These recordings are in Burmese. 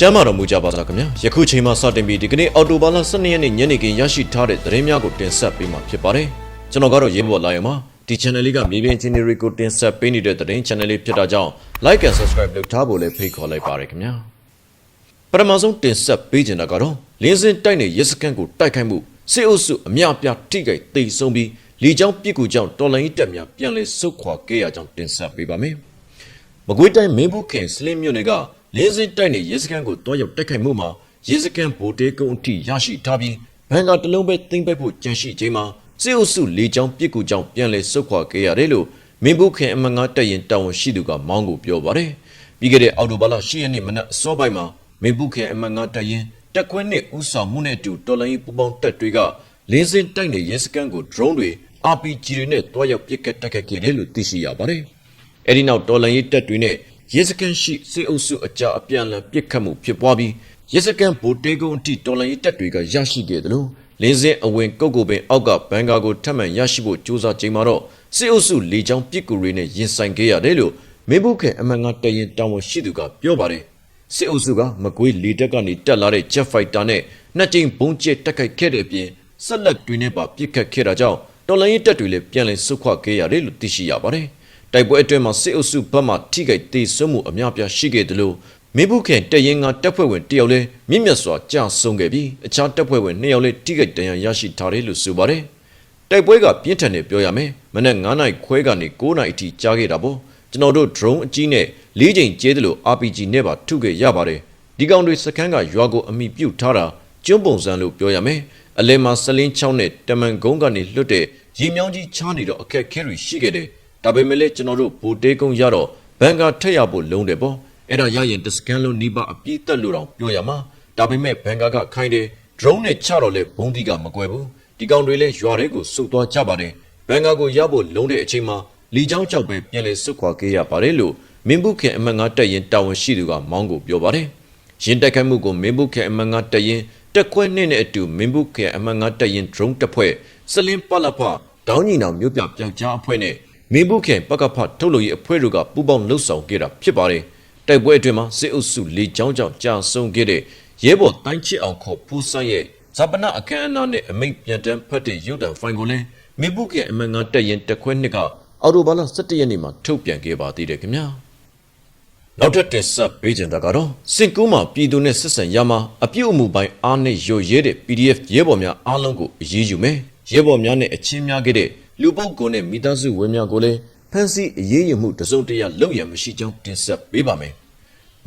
ကျမ်းမာတော်မူကြပါစားခင်ဗျာယခုချိန်မှစတင်ပြီးဒီကနေ့အော်တိုဘာလ12ရက်နေ့ညနေခင်းရရှိထားတဲ့သတင်းများကိုတင်ဆက်ပေးမှာဖြစ်ပါတယ်ကျွန်တော်ကတော့ရေဘော်လာရမှာဒီ channel လေးကမြေပြင်ချင်းတွေကိုတင်ဆက်ပေးနေတဲ့သတင်း channel လေးဖြစ်တာကြောင့် like and subscribe လုပ်ထားဖို့လည်းဖိတ်ခေါ်လိုက်ပါရခင်ဗျာပထမဆုံးတင်ဆက်ပေးချင်တာကတော့လင်းစင်တိုက်နယ်ရဲစခန်းကိုတိုက်ခိုက်မှုစစ်အုပ်စုအများအပြားထိခိုက်သိမ်းဆုံးပြီးလီကြောင်းပြစ်ကူကြောင့်တော်လိုင်းရေးတပ်များပြန်လည်ဆုတ်ခွာခဲ့ရကြောင်းတင်ဆက်ပေးပါမယ်မကွေးတိုင်းမင်းဘူးခင်စလင်းမြို့နယ်က လင်းစင်တိုက်နယ်ရဲစခန်းကိုတွားရောက်တိုက်ခိုက်မှုမှာရဲစခန်းဗိုလ်တေကုန်းအထိရရှိထားပြီးဘန်ကာတလုံးပဲသိမ်းပိုက်ဖို့ကြံရှိချိန်မှာစစ်အုပ်စုလေကြောင်းပြစ်ကူကြောင့်ပြန်လည်ဆုတ်ခွာခဲ့ရတယ်လို့မင်းဘူးခင်အမငါတပ်ရင်တာဝန်ရှိသူကမောင်းကိုပြောပါတယ်ပြီးခဲ့တဲ့အောက်တိုဘာလ10ရက်နေ့မနက်အစောပိုင်းမှာမင်းဘူးခင်အမငါတပ်ရင်တက်ခွန်းနဲ့ဥဆောင်မှုနဲ့အတူတော်လိုင်းပူပေါင်းတပ်တွေကလင်းစင်တိုက်နယ်ရဲစခန်းကို drone တွေ RPG တွေနဲ့တွားရောက်ပစ်ကတ်တက်ခတ်ခဲ့တယ်လို့သိရှိရပါတယ်။အဲဒီနောက်တော်လန်ရေးတပ်တွေနဲ့ ရဲစခန်းရှိစစ်အုပ်စုအကြအပြန်အလှန်ပစ်ခတ်မှုဖြစ်ပွားပြီးရဲစခန်းဗိုလ်တေကုန်းအထိတော်လန်ရေးတပ်တွေကရရှိခဲ့တယ်လို့လင်းစင်အဝင်ကုတ်ကိုပင်အောက်ကဘန်ကာကိုထပ်မံရရှိဖို့ကြိုးစားချိန်မှာတော့စစ်အုပ်စုလေကြောင်းပစ်ကူတွေနဲ့ရင်ဆိုင်ခဲ့ရတယ်လို့မင်းဘူးခဲအမှန်ကတရင်တောင်းဝန်ရှိသူကပြောပါတယ်။စစ်အုပ်စုကမကွေးလေတက်ကနေတက်လာတဲ့ Jet Fighter နဲ့နှစ်ကြိမ်ဘုံကျဲတက်ခိုက်ခဲ့တဲ့အပြင်ဆက်လက်တွင်နဲ့ပါပစ်ခတ်ခဲ့တာကြောင့်တော်လိုင်းရေးတပ်တွေလည်းပြန်လည်ဆုတ်ခွာခဲ့ရတယ်လို့သိရှိရပါတယ်။ တိုက်ပွဲအတွင်းမှာစစ်အုပ်စုဘက်မှထိခိုက်ဒေဆုံးမှုအများပြားရှိခဲ့တယ်လို့မင်းဘူးခင်တရင်ကတပ်ဖွဲ့ဝင်တယောက်လည်းမြင့်မြတ်စွာကြာဆုံးခဲ့ပြီးအခြားတပ်ဖွဲ့ဝင်နှစ်ယောက်လည်းထိခိုက်ဒဏ်ရာရရှိထားတယ်လို့ဆိုပါတယ်။တိုက်ပွဲကပြင်းထန်တယ်ပြောရမယ်မနေ့9နိုင်ခွဲကနေ9နိုင်အထိကြားခဲ့တာပေါ့ကျွန်တော်တို့ drone အကြီးနဲ့၄ချိန်ကျဲတယ်လို့ RPG နဲ့ပါထုခဲ့ရပါတယ်ဒီကောင်တွေစခန်းကရွာကိုအမိပြုတ်ထားတာကျွန်းပုံစံလို့ပြောရမယ်အလဲမှာစလင်းချောင်းနဲ့တမန်ကုန်းကနေလွတ်တဲ့ရေမြောင်းကြီးချားနေတော့အခက်ခဲတွေရှိခဲ့တယ် ဒါပေမဲ့လည်းကျွန်တော်တို့ဗိုလ်တေးကုန်းရတော့ဘန်ကာထက်ရဖို့လုံးတယ်ပေါ့အဲ့ဒါရရင်တစကန်လုံးနီးပါအပြည့်တက်လို့တော့ပြောရမှာဒါပေမဲ့ဘန်ကာကခိုင်းတယ် drone နဲ့ချတော့လေဘုံဒီကမကွယ်ဘူးဒီကောင်တွေလည်းရွာတွေကိုစုတ်သွားကြပါတယ်ဘန်ကာကိုရဖို့လုံးတဲ့အချိန်မှာလီချောင်းကြောက်ပဲပြန်လဲစုတ်ခွာခဲ့ရပါတယ်လို့မင်းဘူးခင်အမတ်ငါတက်ရင်တာဝန်ရှိသူကမောင်းကိုပြောပါတယ်ရင်တက်ခိုက်မှုကိုမင်းဘူးခင်အမတ်ငါတက်ရင်တက်ခွဲနှစ်နဲ့အတူမင်းဘူးခင်အမတ်ငါတက်ရင် drone တပ်ဖွဲ့စလင်းပလဖဒေါင်းညီနောင်မြို့ပြပြောက်ကြားအဖွဲ့နဲ့ မင်းဘူးခင်ပကဖထုတ်လို့ရေးအဖွဲ့တို့ကပူးပေါင်းလှုပ်ဆောင်ခဲ့တာဖြစ်ပါတယ်တိုက်ပွဲအတွင်းမှာစစ်အုပ်စုလေချောင်းကြောင့်ကြာဆုံးခဲ့တဲ့ရဲဘော်တိုင်းချစ်အောင်ခေါ်ဖူးဆန်းရဲ့ဇာပနာအခမ်းအနားနဲ့အမိတ်ပြန်တန်းဖတ်တဲ့ရုပ်တံဖိုင်ကိုလည်းမင်းဘူးခင်အမတ်ငါတက်ရင်တက်ခွဲနှစ်ကအော်တိုဘာလ17ရက်နေ့မှာထုတ်ပြန်ခဲ့ပါသေးတယ်ခင်ဗျာနောက်ထပ်တင်ဆက်ပေးကြတာကတော့စင်ကူးမှာပြည်သူနဲ့ဆက်ဆံရမှာအပြုတ်အမှုပိုင်းအားနဲ့ရုပ်ရဲတဲ့ PDF ရဲဘော်များအားလုံးကိုအရေးယူမယ်ရဲဘော်များနဲ့အချင်းများခဲ့တဲ့ လူပုဂ္ဂိုလ်နဲ့မိသားစုဝင်များကိုလည်းဖမ်းဆီးအရေးယူမှုတစုံတရာလုပ်ရမရှိကြောင်းတင်ဆက်ပေးပါမယ်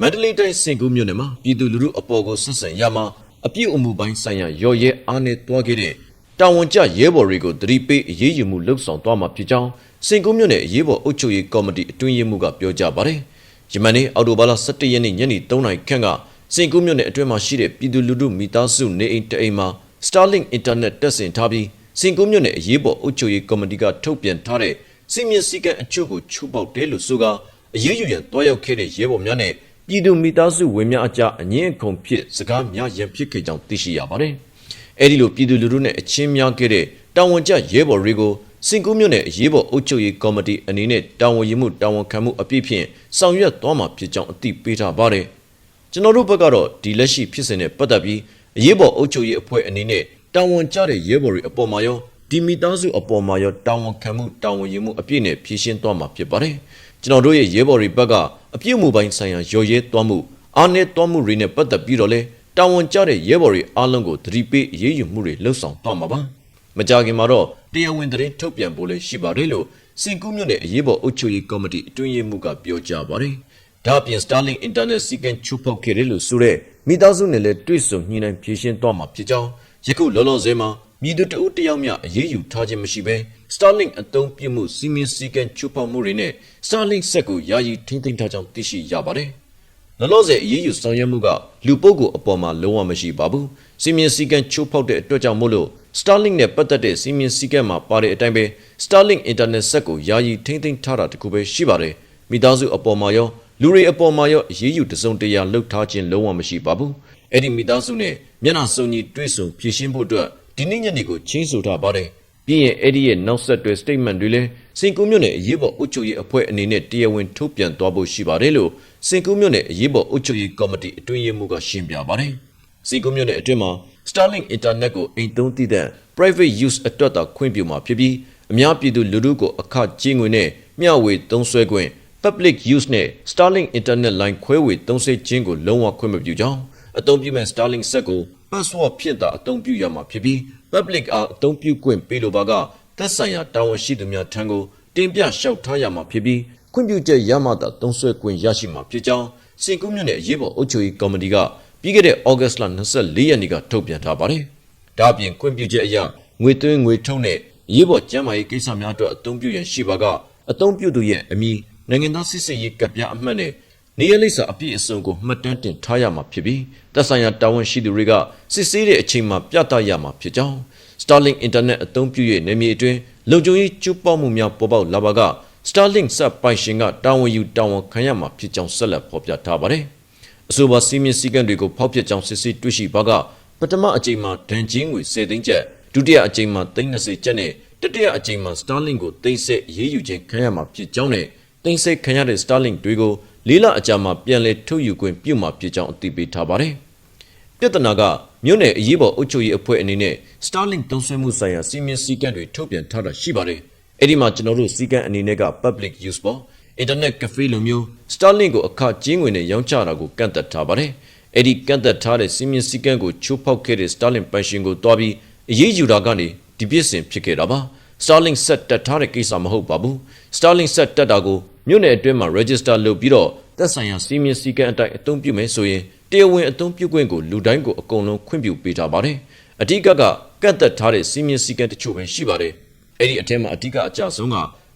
မန္တလေးတိုင်းစင်ကူးမြို့နယ်မှာပြည်သူလူထုအပေါ်ကိုဆက်ဆံရမှာအပြုတ်အမှုပိုင်းဆိုင်ရာရော်ရဲအားနဲ့တွားခဲ့တဲ့တာဝန်ကျရဲဘော်တွေကိုတတိပေးအရေးယူမှုလှုပ်ဆောင်သွားမှာဖြစ်ကြောင်းစင်ကူးမြို့နယ်အရေးပေါ်အုပ်ချုပ်ရေးကော်မတီအတွင်းရေးမှူးကပြောကြားပါတယ်။ယမန်နေ့အော်တိုဘာလ17ရက်နေ့ညနေ3နာရီခန့်ကစင်ကူးမြို့နယ်အတွင်းမှာရှိတဲ့ပြည်သူလူထုမိသားစုနေအိမ်တအိမ်မှာ Starlink Internet တက်ဆင်ထားပြီး စင်ကူးမြို့နယ်အရေးပေါ်အုပ်ချုပ်ရေးကော်မတီကထုတ်ပြန်ထားတဲ့စီမင်းစည်းကမ်းအချို့ကိုချိုးပေါက်တယ်လို့ဆိုကာအရေးယူရန်တွားရောက်ခဲ့တဲ့ရဲဘော်များနဲ့ပြည်သူမိသားစုဝင်များအကြားအငင်းအခုံဖြစ်စကားများရန်ဖြစ်ခဲ့ကြောင်းသိရှိရပါတယ်။အဲဒီလိုပြည်သူလူထုနဲ့အချင်းများခဲ့တဲ့တာဝန်ကျရဲဘော်တွေကိုစင်ကူးမြို့နယ်အရေးပေါ်အုပ်ချုပ်ရေးကော်မတီအနေနဲ့တာဝန်ယူမှုတာဝန်ခံမှုအပြည့်ဖြင့်ဆောင်ရွက်သွားမှာဖြစ်ကြောင်းအသိပေးထားပါတယ်။ကျွန်တော်တို့ဘက်ကတော့ဒီလက်ရှိဖြစ်စဉ်နဲ့ပတ်သက်ပြီးအရေးပေါ်အုပ်ချုပ်ရေးအဖွဲ့အနေနဲ့ တာဝန်ကျတဲ့ရဲဘော်တွေအပေါ်မှာရောဒီမိသားစုအပေါ်မှာရောတာဝန်ခံမှုတာဝန်ယူမှုအပြည့်နဲ့ဖြည့်ရှင်းသွားမှာဖြစ်ပါတယ်။ကျွန်တော်တို့ရဲ့ရဲဘော်တွေဘက်ကအပြည့်မှုပိုင်းဆိုင်ရာရော်ရဲသွားမှုအားနည်းသွားမှုတွေနဲ့ပတ်သက်ပြီးတော့လဲတာဝန်ကျတဲ့ရဲဘော်တွေအားလုံးကိုသတိပေးအရေးယူမှုတွေလှုပ်ဆောင်သွားမှာပါ။မကြခင်မှာတော့တရားဝင်သတင်းထုတ်ပြန်ဖို့လည်းရှိပါတယ်လို့စင်ကူးမြို့နယ်အရေးပေါ်အုပ်ချုပ်ရေးကော်မတီအတွင်းရေးမှူးကပြောကြားပါတယ်။ဒါ့အပြင် Starlink Internet စီကံချုပ်ဖောက်ခဲ့တယ်လို့ဆိုတဲ့ မိသားစုနဲ့လည်းတွေ့ဆုံညှိနှိုင်းဖြေရှင်းသွားမှာဖြစ်ကြောင်းယခုလောလောဆယ်မှာမြည်သူတဦးတယောက်မျှအရေးယူထားခြင်းမရှိဘဲ Starlink အသုံးပြုမှုစီမင်းစည်းကမ်းချုပ်ဖောက်မှုတွေနဲ့ Starlink စက်ကိုယာယီထိမ့်သိမ်းထားကြောင်းသိရှိရပါတယ်။လောလောဆယ်အရေးယူဆောင်ရွက်မှုကလူပုဂ္ဂိုလ်အပေါ်မှာလုံးဝမရှိပါဘူး။စီမင်းစည်းကမ်းချုပ်ဖောက်တဲ့အတွက်ကြောင့်မို့လို့ Starlink နဲ့ပတ်သက်တဲ့စီမင်းစည်းကမ်းမှာပါတဲ့အတိုင်းပဲ Starlink Internet စက်ကိုယာယီထိမ့်သိမ်းထားတာတခုပဲရှိပါတယ်။မိသားစုအပေါ်မှာရော လူတွေအပေါ်မှာရောအရေးယူတစုံတရာလှုပ်ထားခြင်းလုံးဝမရှိပါဘူး။အဲ့ဒီမိသားစုနဲ့မျက်နှာစုံညီတွေ့ဆုံဖြည့်ရှင်းဖို့အတွက်ဒီနေ့ညနေကိုချင်းဆိုထားပါတယ်။ပြီးရင်အဲ့ဒီရဲ့နောက်ဆက်တွဲ statement တွေလည်းစင်ကူးမြို့နယ်အရေးပေါ်အုပ်ချုပ်ရေးအဖွဲ့အနေနဲ့တရားဝင်ထုတ်ပြန်သွားဖို့ရှိပါတယ်လို့စင်ကူးမြို့နယ်အရေးပေါ်အုပ်ချုပ်ရေးကော်မတီအတွင်းရေးမှူးကရှင်းပြပါတယ်။စင်ကူးမြို့နယ်အတွင်းမှာ Starlink Internet ကိုအိမ်သုံးသည့်တဲ့ private use အတွက်သာခွင့်ပြုမှာဖြစ်ပြီးအများပြည်သူလူထုကိုအခကြေးငွေနဲ့မျှဝေသုံးစွဲခွင့် public use နဲ့ Starlink Internet line ခွဲဝေသုံးစွဲခြင်းကိုလုံးဝခွင့်မပြုကြောင်းအသုံးပြုမဲ့ Starlink ဆက်ကို password ဖြင့်သာအသုံးပြုရမှာဖြစ်ပြီး public အားအသုံးပြုခွင့်ပေးလိုပါကသက်ဆိုင်ရာတာဝန်ရှိသူများထံကိုတင်ပြလျှောက်ထားရမှာဖြစ်ပြီးခွင့်ပြုချက်ရမှသာသုံးစွဲခွင့်ရရှိမှာဖြစ်ကြောင်းစင်ကူးမြို့နယ်အရေးပေါ်အုပ်ချုပ်ရေးကော်မတီကပြီးခဲ့တဲ့ဩဂတ်လ24ရက်နေ့ကထုတ်ပြန်ထားပါတယ်။ဒါ့အပြင်ခွင့်ပြုချက်အရငွေသွင်းငွေထုတ်နဲ့အရေးပေါ်ကျန်းမာရေးကိစ္စများအတွက်အသုံးပြုရန်ရှိပါကအသုံးပြုသူရဲ့အမည် နိုင်ငံသားစစ်စစ်ရေးကပ်ပြားအမှတ်နဲ့နေရလိပ်စာအပြည့်အစုံကိုမှတ်တမ်းတင်ထားရမှာဖြစ်ပြီးသက်ဆိုင်ရာတာဝန်ရှိသူတွေကစစ်ဆေးတဲ့အချိန်မှာပြသရမှာဖြစ်ကြောင်း Starlink Internet အသုံးပြု၍နေမြေအတွင်းလုံခြုံရေးကျူးပေါက်မှုများပေါ်ပေါက်လာပါက Starlink စပ်ပိုင်ရှင်ကတာဝန်ယူတာဝန်ခံရမှာဖြစ်ကြောင်းဆက်လက်ဖော်ပြထားပါတယ်။အဆိုပါစီမင်းစည်းကမ်းတွေကိုဖောက်ဖျက်ကြောင်းစစ်ဆေးတွေ့ရှိပါကပထမအကြိမ်မှာဒဏ်ချင်းငွေ10သိန်းကျပ်ဒုတိယအကြိမ်မှာ320ကျပ်နဲ့တတိယအကြိမ်မှာ Starlink ကိုသိမ်းဆည်းရေးယူခြင်းခံရမှာဖြစ်ကြောင်းနဲ့ သိမ်းဆည်းခံရတဲ့ Starlink တွေကိုလေးလအကြာမှာပြန်လည်ထုတ်ယူခွင့်ပြုမှာဖြစ်ကြောင်းအသိပေးထားပါတယ်။ပြဿနာကမြို့နယ်အရေးပေါ်အုပ်ချုပ်ရေးအဖွဲ့အနေနဲ့ Starlink သုံးစွဲမှုဆိုင်ရာစီမင်းစည်းကမ်းတွေထုတ်ပြန်ထားတာရှိပါတယ်။အဲ့ဒီမှာကျွန်တော်တို့စည်းကမ်းအနေနဲ့က public use ပေါ့ internet cafe လိုမျိုး Starlink ကိုအခကျင်းငွေနဲ့ရောင်းချတာကိုကန့်သက်ထားပါတယ်။အဲ့ဒီကန့်သက်ထားတဲ့စီမင်းစည်းကမ်းကိုချိုးဖောက်ခဲ့တဲ့ Starlink ပိုင်ရှင်ကိုတွားပြီးအရေးယူတာကနေဒီပြစ်စင်ဖြစ်ခဲ့တာပါ။ Starlink ဆက်တက်ထားတဲ့ကိစ္စမဟုတ်ပါဘူး။ Starlink ဆက်တက်တာကို မြို့နယ်အတွင်းမှာ register လုပ်ပြီးတော့သက်ဆိုင်ရာစီမင်းစည်းကမ်းအတိုင်းအသုံးပြုမယ်ဆိုရင်တရားဝင်အသုံးပြုခွင့်ကိုလူတိုင်းကိုအကုန်လုံးခွင့်ပြုပေးထားပါတယ်။အဓိကကကန့်သက်ထားတဲ့စီမင်းစည်းကမ်းတချို့ပဲရှိပါတယ်။အဲ့ဒီအထက်မှာအဓိကအကြဆုံးက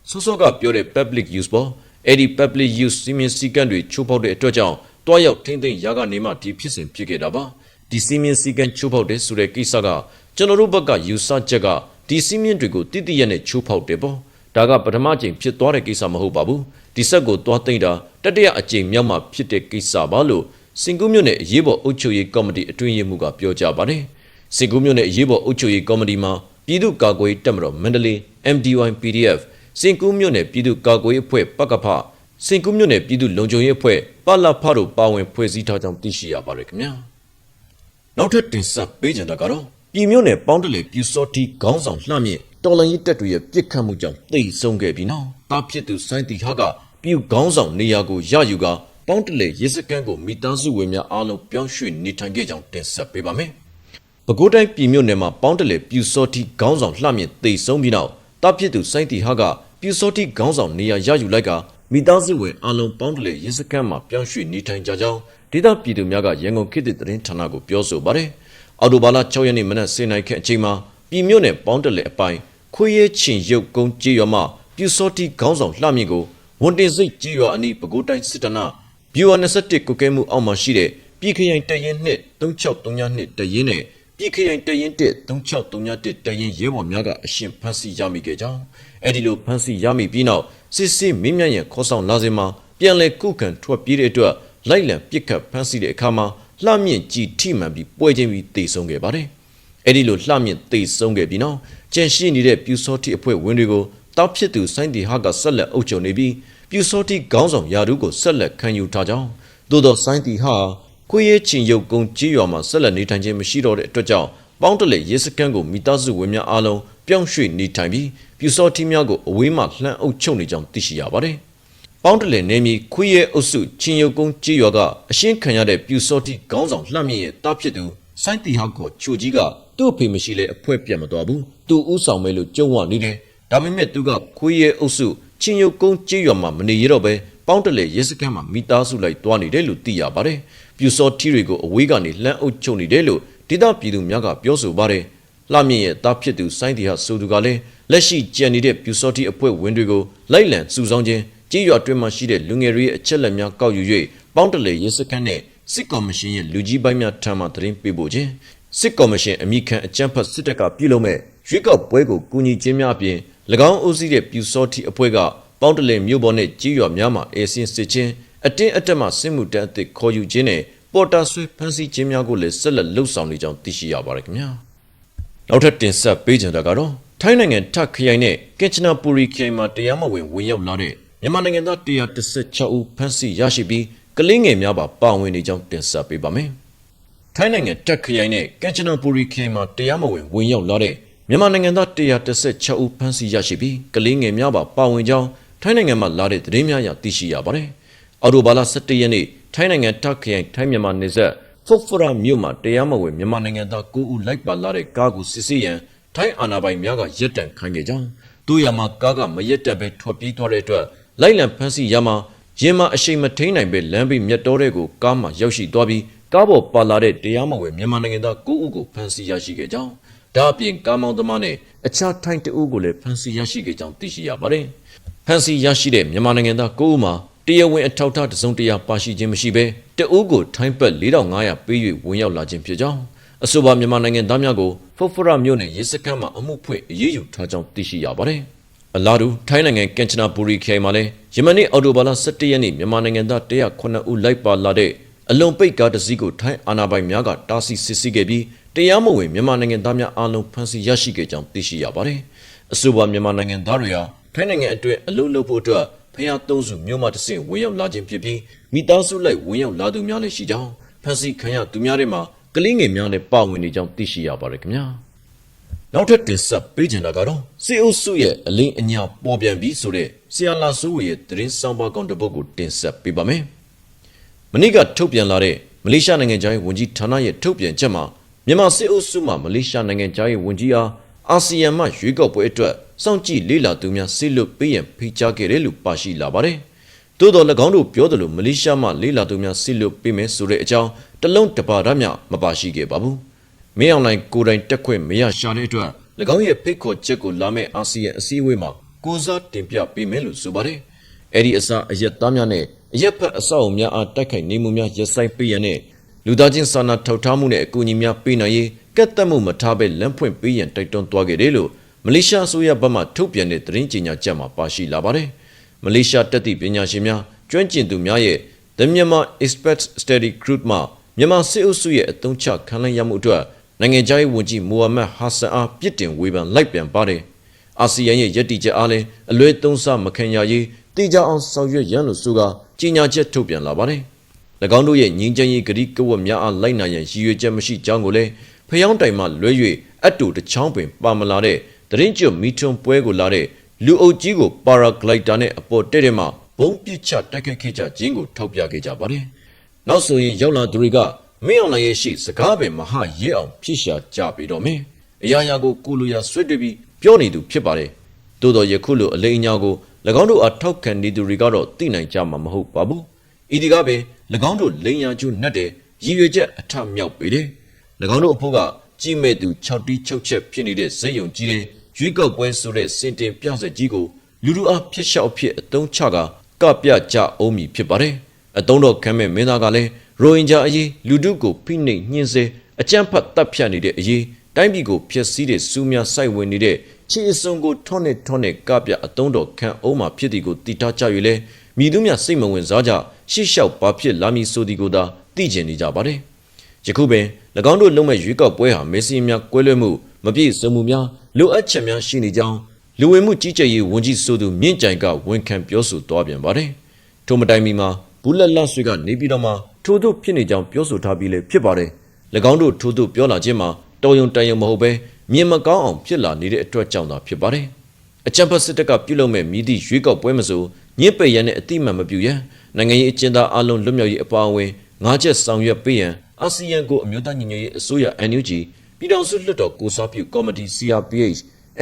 စောစောကပြောတဲ့ public use ပေါ့။အဲ့ဒီ public use စီမင်းစည်းကမ်းတွေချိုးဖောက်တဲ့အတွက်ကြောင့်တွားရောက်ထိမ့်သိမ့်ရာကနေမှဒီဖြစ်စဉ်ဖြစ်ခဲ့တာပါ။ဒီစီမင်းစည်းကမ်းချိုးဖောက်တဲ့ဆိုတဲ့ကိစ္စကကျွန်တော်တို့ဘက်ကယူဆချက်ကဒီစီမင်းတွေကိုတိတိရက်နဲ့ချိုးဖောက်တယ်ပေါ့။ ဒါကပထမကြိမ်ဖြစ်သွားတဲ့ကိစ္စမဟုတ်ပါဘူး။ဒီဆက်ကိုတွားသိမ့်တာတတိယအကြိမ်မြောက်မှဖြစ်တဲ့ကိစ္စပါလို့စင်ကူးမြို့နယ်အရေးပေါ်အုပ်ချုပ်ရေးကော်မတီအတွင်းရေးမှူးကပြောကြားပါတယ်။စင်ကူးမြို့နယ်အရေးပေါ်အုပ်ချုပ်ရေးကော်မတီမှာပြည်သူ့ကာကွယ်တပ်မတော်မန္တလေး MDY PDF စင်ကူးမြို့နယ်ပြည်သူ့ကာကွယ်အဖွဲ့ပကဖစင်ကူးမြို့နယ်ပြည်သူ့လုံခြုံရေးအဖွဲ့ပလဖတို့ပါဝင်ဖွဲ့စည်းထားကြောင်းသိရှိရပါတယ်ခင်ဗျာ။နောက်ထပ်တင်ဆက်ပေးကြတာကတော့ ပြည်မြို့နယ်ပေါင်းတလေပြူစောတီခေါင်းဆောင်လှမြင့်တော်လန်ရေးတပ်တွေရဲ့ပြစ်ခတ်မှုကြောင့်တိတ်ဆုံးခဲ့ပြီးနောက်တာဖြစ်သူစိုင်းတီဟာကပြူခေါင်းဆောင်နေရာကိုရယူကာပေါင်းတလေရေစကန်းကိုမိသားစုဝင်များအားလုံးပြောင်းရွှေ့နေထိုင်ခဲ့ကြောင်းတင်ဆက်ပေးပါမယ်။ပဲခူးတိုင်းပြည်မြို့နယ်မှာပေါင်းတလေပြူစောတိခေါင်းဆောင်လှမြင့်တိတ်ဆုံးပြီးနောက်တာဖြစ်သူစိုင်းတီဟာကပြူစောတိခေါင်းဆောင်နေရာရယူလိုက်ကမိသားစုဝင်အားလုံးပေါင်းတလေရေစကန်းမှာပြောင်းရွှေ့နေထိုင်ကြကြောင်းဒေသပြည်သူများကရန်ကုန်ခေတ်သစ်သတင်းဌာနကိုပြောဆိုပါတယ်။ အော်တိုဘာလ6ရက်နေ့မနက်7:00နာရီခန့်အချိန်မှာပြည်မြို့နယ်ပေါင်းတလေအပိုင်းခွေးရဲချင်ရုပ်ကုန်းကြေးရွာမှာပြူစောတိခေါင်းဆောင်လှမြင့်ကိုဝန်တင်စိတ်ကြေးရွာအနီးပဲခူးတိုင်းစစ်တနာဗျူဟာ21ကုကဲမှုအောက်မှာရှိတဲ့ပြည်ခရိုင်တရင်နှစ်3632တရင်နဲ့ပြည်ခရိုင်တရင်1 3631တရင်ရဲဘော်များကအရှင်ဖမ်းဆီးရမိခဲ့ကြောင်းအဲ့ဒီလိုဖမ်းဆီးရမိပြီးနောက်စစ်စစ်မင်းမြတ်ရဲ့ခေါ်ဆောင်လာစဉ်မှာပြန်လည်ကုခံထွက်ပြေးတဲ့အတွက်လိုက်လံပြစ်ခတ်ဖမ်းဆီးတဲ့အခါမှာ လှမြင့်ကြည်ထိမှန်ပြီးပွဲချင်းပြီးတေဆုံးခဲ့ပါတယ်အဲ့ဒီလိုလှမြင့်တေဆုံးခဲ့ပြီးနောက်ကြန့်ရှိနေတဲ့ပြူစောတိအဖွဲ့ဝင်တွေကိုတောက်ဖြစ်သူစိုင်းတီဟာကဆက်လက်အုပ်ချုပ်နေပြီးပြူစောတိခေါင်းဆောင်ယာဒူးကိုဆက်လက်ခံယူထားကြောင်းသို့သောစိုင်းတီဟာခွေးရဲချင်ရုပ်ကုန်းကြီးရွာမှာဆက်လက်နေထိုင်ခြင်းမရှိတော့တဲ့အတွက်ကြောင့်ပေါင်းတလေရေစကန်းကိုမိသားစုဝင်များအားလုံးပြောင်းရွှေ့နေထိုင်ပြီးပြူစောတိများကိုအဝေးမှလှမ်းအုပ်ချုပ်နေကြောင်းသိရှိရပါတယ်။ ပေါင်းတလေနေမီခွေးရဲအုပ်စုချင်းရုပ်ကုန်းကြီးရွာကအရှင်းခံရတဲ့ပြူစောတိခေါင်းဆောင်လှမ်းမြင့်ရဲ့တားဖြစ်သူစိုင်းတီဟာကိုချိုကြီးကသူ့အဖေမရှိလဲအဖွဲပြတ်မသွားဘူး။သူဥဆောင်မဲလို့ကြုံဝနေတယ်။ဒါပေမဲ့သူကခွေးရဲအုပ်စုချင်းရုပ်ကုန်းကြေးရွာမှာမနေရတော့ပဲပေါင်းတလေရဲစခန်းမှာမိသားစုလိုက်တွားနေတယ်လို့သိရပါတယ်။ပြူစောထီတွေကိုအဝေးကနေလှမ်းအုပ်ချုပ်နေတယ်လို့ဒေသပြည်သူများကပြောဆိုပါတယ်။လှမြင့်ရဲ့တားဖြစ်သူစိုင်းတီဟာဆိုသူကလည်းလက်ရှိကြံနေတဲ့ပြူစောထီအဖွဲ့ဝင်တွေကိုလိုက်လံစုဆောင်းခြင်း ကြေးရွာတွင်မှရှိတဲ့လူငယ်တွေရဲ့အချက်လက်များကောက်ယူ၍ပေါင်းတလေရဲစခန်းနဲ့စစ်ကော်မရှင်ရဲ့လူကြီးပိုင်းများထံမှသတင်းပေးပို့ခြင်းစစ်ကော်မရှင်အမိခံအကြမ်းဖက်စစ်တပ်ကပြုလုပ်မဲ့ရွေးကောက်ပွဲကိုကူညီခြင်းများအပြင်၎င်းအုပ်စုတဲ့ပြူစောတိအဖွဲ့ကပေါင်းတလင်မြို့ပေါ်နဲ့ကြီးရွာများမှာအေစင်စစ်ချင်းအတင်းအတက်မှစစ်မှုတန်းအသစ်ခေါ်ယူခြင်းနဲ့ပေါ်တာဆွေဖမ်းဆီးခြင်းများကိုလည်းဆက်လက်လှုပ်ဆောင်နေကြောင်းသိရှိရပါတယ်ခင်ဗျာနောက်ထပ်တင်ဆက်ပေးကြတာကတော့ထိုင်းနိုင်ငံထခရိုင်နဲ့ကင်ချနာပူရီခရိုင်မှာတရားမဝင်ဝင်ရောက်လာတဲ့ မြန်မာနိုင်ငံသား116ဦးဖမ်းဆီးရရှိပြီးကကလေးငယ်များပါပါဝင်နေကြောင်းတင်ဆက်ပေးပါမယ်။ထိုင်းနိုင်ငံတက်ခရိုင်နဲ့ကမ်ချနပူရီခရိုင်မှာတရားမဝင်ဝင်ရောက်လာတဲ့မြန်မာနိုင်ငံသား136ဦးဖမ်းဆီးရရှိပြီးကလေးငယ်များပါပါဝင်ကြောင်းထိုင်းနိုင်ငံမှာလာတဲ့သတင်းများအရသိရှိရပါတယ်။အော်တိုဘာလ17ရက်နေ့ထိုင်းနိုင်ငံတက်ခရိုင်ထိုင်းမြန်မာနယ်စပ်ဖုတ်ဖရာမြို့မှာတရားမဝင်မြန်မာနိုင်ငံသား9ဦးလိုက်ပါလာတဲ့ကားကိုစစ်ဆေးရန်ထိုင်းအာဏာပိုင်များကရက်တံခိုင်းခဲ့ကြောင်းတို့ရမှာကားကမရက်တက်ပဲထွက်ပြေးသွားတဲ့အတွက် လိုက်လံဖမ်းဆီးရမှာရင်မှာအရှိန်မထိန်နိုင်ပဲလမ်းဘေးမြတ်တော်တဲ့ကိုကားမှာရောက်ရှိသွားပြီးကားပေါ်ပါလာတဲ့တရားမဝင်မြန်မာနိုင်ငံသား9ဦးကိုဖမ်းဆီးရရှိခဲ့ကြောင်းဒါအပြင်ကားမောင်းသမားနဲ့အခြားထိုင်းတအုပ်ကိုလည်းဖမ်းဆီးရရှိခဲ့ကြောင်းသိရှိရပါတယ်ဖမ်းဆီးရရှိတဲ့မြန်မာနိုင်ငံသား9ဦးမှာတရားဝင်အထောက်အထားတစ်စုံတစ်ရာပါရှိခြင်းမရှိဘဲတအုပ်ကိုထိုင်းဘက်4500ပေး၍ဝင်ရောက်လာခြင်းဖြစ်ကြောင်းအဆိုပါမြန်မာနိုင်ငံသားများကိုဖုတ်ဖရမြို့နယ်ရဲစခန်းမှာအမှုဖွင့်အရေးယူထားကြောင်းသိရှိရပါတယ်။ အလားတူထိုင်းနိုင်ငံကင်ချနာပူရီခရိုင်မှာလည်းယမနေ့အော်တိုဘာလ17ရက်နေ့မြန်မာနိုင်ငံသား109ဦးလိုက်ပါလာတဲ့အလွန်ပိတ်ကားတစ်စီးကိုထိုင်းအာဏာပိုင်များကတားဆီးစစ်ဆေးခဲ့ပြီးတရားမဝင်မြန်မာနိုင်ငံသားများအားလုံးဖမ်းဆီးရရှိခဲ့ကြောင်းသိရှိရပါတယ်။အဆိုပါမြန်မာနိုင်ငံသားတွေဟာထိုင်းနိုင်ငံအတွင်းအလုပ်လုပ်ဖို့အတွက်ဖျားသုံးစုမြို့မှတစ်ဆင့်ဝင်ရောက်လာခြင်းဖြစ်ပြီးမိသားစုလိုက်ဝင်ရောက်လာသူများလည်းရှိကြောင်းဖမ်းဆီးခံရသူများတွေမှာကလေးငယ်များလည်းပါဝင်နေကြောင်းသိရှိရပါတယ်ခင်ဗျာ နောက်ထပ်တင်ဆက်ပေးချင်တာကတော့စေအုပ်စုရဲ့အလင်းအညာပေါ်ပြန်ပြီးဆိုတဲ့ဆရာလာစိုးဝေရဲ့သတင်းဆောင်ပါကောင်တစ်ပုဒ်ကိုတင်ဆက်ပေးပါမယ်မနေ့ကထုတ်ပြန်လာတဲ့မလေးရှားနိုင်ငံသားရေးဝန်ကြီးဌာနရဲ့ထုတ်ပြန်ချက်မှာမြန်မာစစ်အုပ်စုမှမလေးရှားနိုင်ငံသားရေးဝန်ကြီးအားအာဆီယံမှရွေးကောက်ပွဲအတွက်စောင့်ကြည့်လေ့လာသူများဆိလွတ်ပေးရန်ဖိတ်ကြားခဲ့တယ်လို့ပါရှိလာပါတယ်။သို့တော်၎င်းတို့ပြောသလိုမလေးရှားမှလေ့လာသူများဆိလွတ်ပေးမယ်ဆိုတဲ့အကြောင်းတလုံးတပါးရမြမပါရှိခဲ့ပါဘူး။ မင်းအောင်လှိုင်ကိုယ်တိုင်တက်ခွင့်မရရှာတဲ့အတွက်၎င်းရဲ့ဖိတ်ခေါ်ချက်ကိုလာမယ့်အာဆီယံအစည်းအဝေးမှာကိုစားတင်ပြပေးမယ်လို့ဆိုပါတယ်။အဲ့ဒီအစားအရက်သားများနဲ့အရက်ဖက်အဆောက်အုံများအားတိုက်ခိုက်နေမှုများရပ်ဆိုင်ပေးရန်နဲ့လူသားချင်းစာနာထောက်ထားမှုနဲ့အကူအညီများပေးနိုင်ရေးကတ်သက်မှုမထားဘဲလမ်းဖွင့်ပေးရန်တိုက်တွန်းသွားခဲ့တယ်လို့မလေးရှားအစိုးရဘက်မှထုတ်ပြန်တဲ့သတင်းကြေညာချက်မှာပါရှိလာပါတယ်။မလေးရှားတက်သည့်ပညာရှင်များကျွမ်းကျင်သူများရဲ့ The Myanmar Expert Study Group မှမြန်မာစစ်အုပ်စုရဲ့အသုံးချခံလိုက်ရမှုအတွက် နိုင်ငံခြားရေးဝန်ကြီးမိုဟာမက်ဟာဆန်အားပြစ်တင်ဝေဖန်လိုက်ပြန်ပါတယ်။အာဆီယံရဲ့ယက်တီချက်အားလည်းအလွဲသုံးစားမခံရရေးတေချာအောင်ဆောင်ရွက်ရန်လို့ဆိုကကြေညာချက်ထုတ်ပြန်လာပါတယ်။၎င်းတို့ရဲ့ငင်းချမ်းရေးဂရီကဝတ်များအားလိုက်နိုင်ရန်ရည်ရွယ်ချက်မရှိကြောင်းကိုလည်းဖျောင်းတိုင်မှလွဲ၍အတူတချောင်းပင်ပါမလာတဲ့တရင်ကျွတ်မီထွန်ပွဲကိုလာတဲ့လူအုပ်ကြီးကိုပါရာဂလိုက်တာနဲ့အပေါ်တဲ့တဲ့မှဘုံပစ်ချတိုက်ခိုက်ခဲ့ကြခြင်းကိုထောက်ပြခဲ့ကြပါတယ်။နောက်ဆိုရင်ရောက်လာသူတွေက မင်းအောင်လှိုင်ရဲ့ရှိစကားပဲမဟာရဲအောင်ဖြစ်ရှာကြပြီတော့မင်းအရာရာကိုကိုလိုရာဆွတ်တွေ့ပြီးပြောနေသူဖြစ်ပါတယ်။သို့တော်ယခုလိုအလိအညာကို၎င်းတို့အားထောက်ခံနေသူတွေကတော့သိနိုင်ကြမှာမဟုတ်ပါဘူး။ဤဒီကပဲ၎င်းတို့လိန်ညာကျုနှက်တဲ့ရည်ရွယ်ချက်အထမြောက်ပေတယ်။၎င်းတို့အဖို့ကကြည့်မဲ့သူ6တီး6ချက်ဖြစ်နေတဲ့ဇက်ယုံကြီးတဲ့ရွေးကောက်ပွဲဆိုတဲ့စင်တင်ပြဆက်ကြီးကိုလူလူအားဖျက်လျှောက်ဖြစ်အတုံးချကကပြကြအောင်မည်ဖြစ်ပါတယ်။အတုံးတော်ခံမဲ့မင်းသားကလည်း ရိုဟင်ဂျာအရေးလူတုကိုဖိနှိပ်ညှင်းဆဲအကြမ်းဖက်တပ်ဖြတ်နေတဲ့အရေးတိုင်းပြည်ကိုဖျက်ဆီးတဲ့စူးများစိုက်ဝင်နေတဲ့ခြေအစုံကိုထွန်းနဲ့ထွန်းနဲ့ကပြအတုံးတော်ခံအောင်မှဖြစ်သည်ကိုတည်ထားကြ၍လဲမြည်သူများစိတ်မဝင်စားကြရှေ့လျှောက်ပါဖြစ်လာမည်ဆိုသည်ကိုသာသိကျင်နေကြပါတယ်။ယခုပင်၎င်းတို့လုံမဲ့ရွေးကောက်ပွဲဟာမေဆီများကွဲလွဲမှုမပြည့်စုံမှုများလိုအပ်ချက်များရှိနေကြောင်းလူဝင်မှုကြီးကြပ်ရေးဝန်ကြီးဆိုသူမြင့်ကြိုင်ကဝန်ခံပြောဆိုသွားပြန်ပါတယ်။ထိုမတိုင်မီမှာဘူးလက်လဆွေကနေပြည်တော်မှာ ထို့သို့ဖြစ်နေကြောင်းပြောဆိုထားပြီးလည်းဖြစ်ပါတယ်။၎င်းတို့ထို့သို့ပြောလာခြင်းမှာတော်ယုံတန်ယုံမဟုတ်ဘဲမြင်မကောင်းအောင်ဖြစ်လာနေတဲ့အတွက်ကြောင့်သာဖြစ်ပါတယ်။အကြံဖတ်စစ်တပ်ကပြုလုပ်မဲ့မြည်သည့်ရွေးကောက်ပွဲမဆိုညစ်ပယ်ရန်နဲ့အတိမတ်မပြူရန်နိုင်ငံရေးအကျဉ်းသားအလုံးလွတ်မြောက်ရေးအပါအဝင်ငါးချက်ဆောင်ရွက်ပေးရန်အာဆီယံကိုအမျိုးသားညီညွတ်ရေးအစိုးရ NUG ပြည်ထောင်စုလွှတ်တော်ကိုစားပြုကော်မတီ CRPH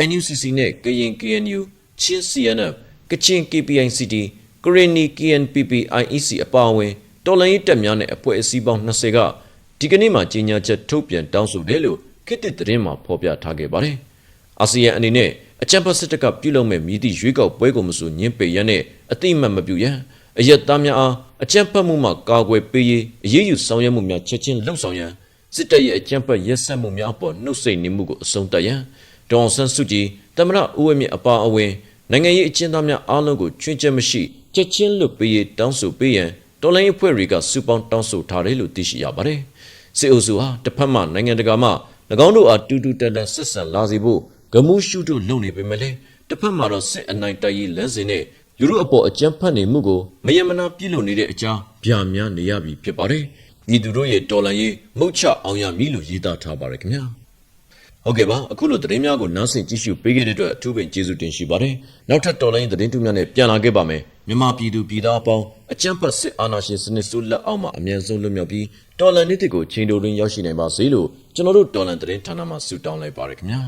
NUCC နဲ့ကရင် KNU ချင်း CNF ကချင် KPICT ကရင်နီ KNPP IEC အပါအဝင် တော်လှန်ရေးတပ်များနဲ့အဖွဲ့အစည်းပေါင်း20ကဒီကနေ့မှကြီးညာချက်ထုတ်ပြန်တောင်းဆိုတယ်လို့ခေတ်သစ်သတင်းမှာဖော်ပြထားခဲ့ပါတယ်။အာဆီယံအနေနဲ့အချမ်းပတ်စစ်တပ်ကပြုလုပ်မဲ့မြည်သည့်ရွေးကောက်ပွဲကိုမဆိုညှင်းပယ်ရန်နဲ့အတိအမှတ်မပြုရန်အယက်သားများအားအကြမ်းဖက်မှုမှကာကွယ်ပေးရေးအရေးယူဆောင်ရွက်မှုများချက်ချင်းလှုပ်ဆောင်ရန်စစ်တပ်ရဲ့အကြမ်းဖက်ရက်စက်မှုများအပေါ်နှုတ်ဆက်နေမှုကိုအဆုံးသတ်ရန်ဒေါန်ဆန်းစုကြည်တမရဦးဝင်းမြအပါအဝင်နိုင်ငံရေးအကျဉ်းသားများအားလုံးကိုချွင်းချက်မရှိချက်ချင်းလွတ်ပေးရေးတောင်းဆိုပေးရန် တော်လိုင်းအဖွဲ့တွေကစူပေါင်းတောင်းဆိုထားတယ်လို့သိရှိရပါတယ်စစ်အုပ်စုဟာတစ်ဖက်မှနိုင်ငံတကာမှ၎င်းတို့အားတူတူတက်လက်ဆက်ဆံလာစေဖို့ဂမှုရှုတို့လုပ်နေပေမဲ့လည်းတစ်ဖက်မှာတော့စစ်အနိုင်တိုက်ရေးလမ်းစဉ်နဲ့လူတို့အပေါ်အကြမ်းဖက်နေမှုကိုမယမနာပြုလုပ်နေတဲ့အကြောင်းဗျာများနေရပြီဖြစ်ပါတယ်ပြည်သူတို့ရဲ့တော်လှန်ရေးမှုတ်ချအောင်ရမည်လို့ရေးသားထားပါတယ်ခင်ဗျာဟုတ်ကဲ့ပါအခုလိုသတင်းများကိုနားဆင်ကြည့်ရှုပေးခဲ့တဲ့အတွက်အထူးပင်ကျေးဇူးတင်ရှိပါတယ်နောက်ထပ်တော်လှန်ရေးသတင်းတူများနဲ့ပြန်လာခဲ့ပါမယ် မြန်မာပြည်သူပြည်သားအပေါင်းအကြမ်းဖက်စစ်အာဏာရှင်စနစ်ဆိုးလက်အောက်မှာအမြန်ဆုံးလွတ်မြောက်ပြီးတော်လှန်ရေးတွေကိုချိန်တိုတွင်ရောက်ရှိနိုင်ပါစေလို့ကျွန်တော်တို့တော်လှန်သတင်းဌာနမှဆုတောင်းလိုက်ပါတယ်ခင်ဗျာ